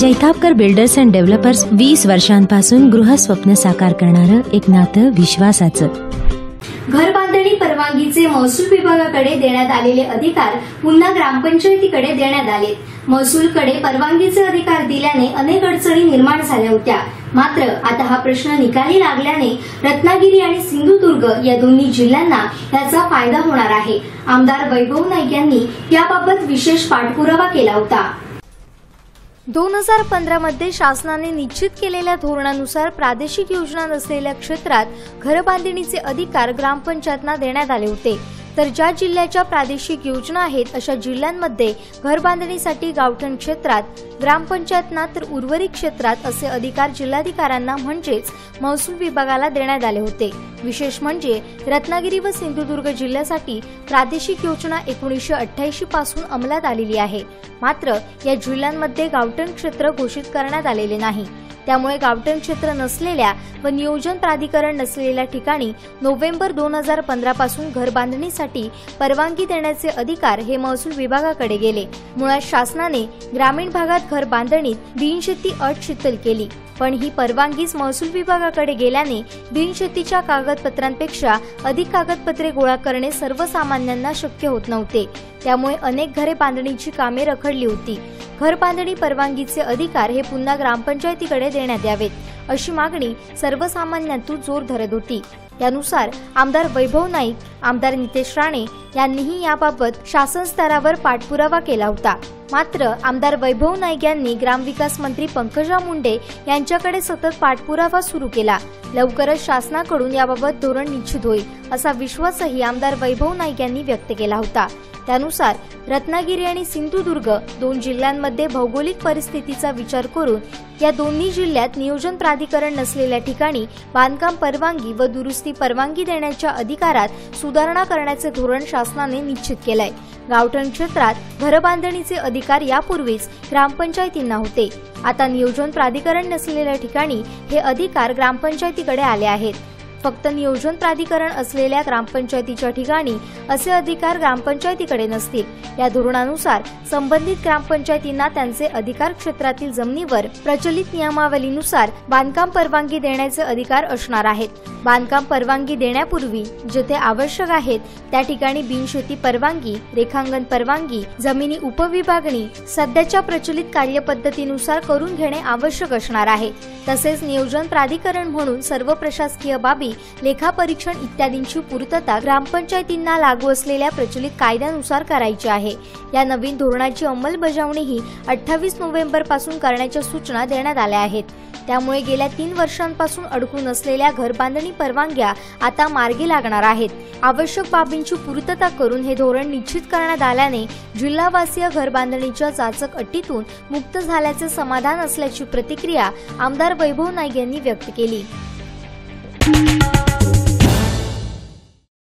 Jaitapkar builders and developers वीस वर्षांपासून गृहस्वप्न साकार करणारं एक नातं विश्वासाचं. घर बांधणी परवानगीचे महसूल विभागाकडे देण्यात आलेले अधिकार पुन्हा ग्रामपंचायतीकडे देण्यात आले. महसूलकडे परवानगीचे अधिकार दिल्याने अनेक अडचणी निर्माण झाल्या होत्या. मात्र आता हा प्रश्न निकाली लागल्याने रत्नागिरी आणि सिंधुदुर्ग या दोन्ही जिल्ह्यांना याचा फायदा होणार आहे. आमदार वैभव नाईक यांनी याबाबत विशेष पाठपुरावा केला होता. दोन हजार पंधरामध्ये शासनाने निश्चित केलेल्या धोरणानुसार प्रादेशिक योजना नसलेल्या क्षेत्रात घरबांधणीचे अधिकार ग्रामपंचायतना देण्यात आले होते. तर ज्या जिल्ह्याच्या प्रादेशिक योजना आहेत अशा जिल्ह्यांमध्ये घरबांधणीसाठी गावठण क्षेत्रात ग्रामपंचायतना तर उर्वरित क्षेत्रात असे अधिकार जिल्हाधिकाऱ्यांना म्हणजेच महसूल विभागाला देण्यात आले होते. विशेष म्हणजे रत्नागिरी व सिंधुदुर्ग जिल्ह्यासाठी प्रादेशिक योजना एकोणीसशे अठ्ठ्याऐंशी पासून अंमलात आलेली आहे. मात्र या जिल्ह्यांमध्ये गावठण क्षेत्र घोषित करण्यात आलेले नाही. त्यामुळे गावठण क्षेत्र नसलेल्या व नियोजन प्राधिकरण नसलेल्या ठिकाणी नोव्हेंबर दोन हजार पंधरा पासून घर बांधणीसाठी परवानगी देण्याचे अधिकार हे महसूल विभागाकडे गेले. मुळात शासनाने ग्रामीण भागात घर बांधणीत बिनशेती अट शिथिल केली. पण ही परवानगीच महसूल विभागाकडे गेल्याने बिनशेतीच्या कागदपत्रांपेक्षा अधिक कागदपत्रे गोळा करणे सर्वसामान्यांना शक्य होत नव्हते. त्यामुळे अनेक घरे बांधणीची कामे रखडली होती. घर बांधणी परवानगीचे अधिकार हे पुन्हा ग्रामपंचायतीकडे देण्यात यावेत अशी मागणी सर्वसामान्यांतून जोर धरत होती. त्यानुसार आमदार वैभव नाईक आमदार नितेश राणे यांनीही याबाबत शासन स्तरावर पाठपुरावा केला होता. मात्र आमदार वैभव नाईक यांनी ग्रामविकास मंत्री पंकजा मुंडे यांच्याकडे सतत पाठपुरावा सुरू केला. लवकरच शासनाकडून याबाबत धोरण निश्चित होईल असा विश्वासही आमदार वैभव नाईक यांनी व्यक्त केला होता. त्यानुसार रत्नागिरी आणि सिंधुदुर्ग दोन जिल्ह्यांमध्ये भौगोलिक परिस्थितीचा विचार करून या दोन्ही जिल्ह्यात नियोजन प्राधिकरण नसलेल्या ठिकाणी बांधकाम परवानगी व दुरुस्ती परवानगी देण्याच्या अधिकारात सुधारणा करण्याचे धोरण शासनाने निश्चित केलंय. गावठण क्षेत्रात घरबांधणीचे अधिकार यापूर्वीच ग्रामपंचायतींना होते. आता नियोजन प्राधिकरण नसलेल्या ठिकाणी हे अधिकार ग्रामपंचायतीकडे आले आहेत. फक्त नियोजन प्राधिकरण असलेल्या ग्रामपंचायतीच्या ठिकाणी असे अधिकार ग्रामपंचायतीकडे नसतील. या धोरणानुसार संबंधित ग्रामपंचायतींना त्यांचे अधिकार क्षेत्रातील जमिनीवर प्रचलित नियमावलीनुसार बांधकाम परवानगी देण्याचे अधिकार असणार आहेत. बांधकाम परवानगी देण्यापूर्वी जेथे आवश्यक आहेत त्या ठिकाणी बिनशेती परवानगी रेखांकन परवानगी जमिनी उपविभागणी सध्याच्या प्रचलित कार्यपद्धतीनुसार करून घेणे आवश्यक असणार आहे. तसेच नियोजन प्राधिकरण म्हणून सर्व प्रशासकीय बाबी लेखापरीक्षण इत्यादींची पूर्तता ग्रामपंचायतींना लागू असलेल्या प्रचलित कायद्यानुसार करायची आहे. या नवीन धोरणाची अंमलबजावणीही अठ्ठावीस नोव्हेंबरपासून करण्याच्या सूचना देण्यात आल्या आहेत. त्यामुळे गेल्या तीन वर्षांपासून अडकून असलेल्या घर बांधणी परवानग्या आता मार्गी लागणार आहेत. आवश्यक बाबींची पूर्तता करून हे धोरण निश्चित करण्यात आल्याने जिल्हावासीय घर बांधणीच्या अटीतून मुक्त झाल्याचे समाधान असल्याची प्रतिक्रिया आमदार वैभव नाईक यांनी व्यक्त केली. Thank you.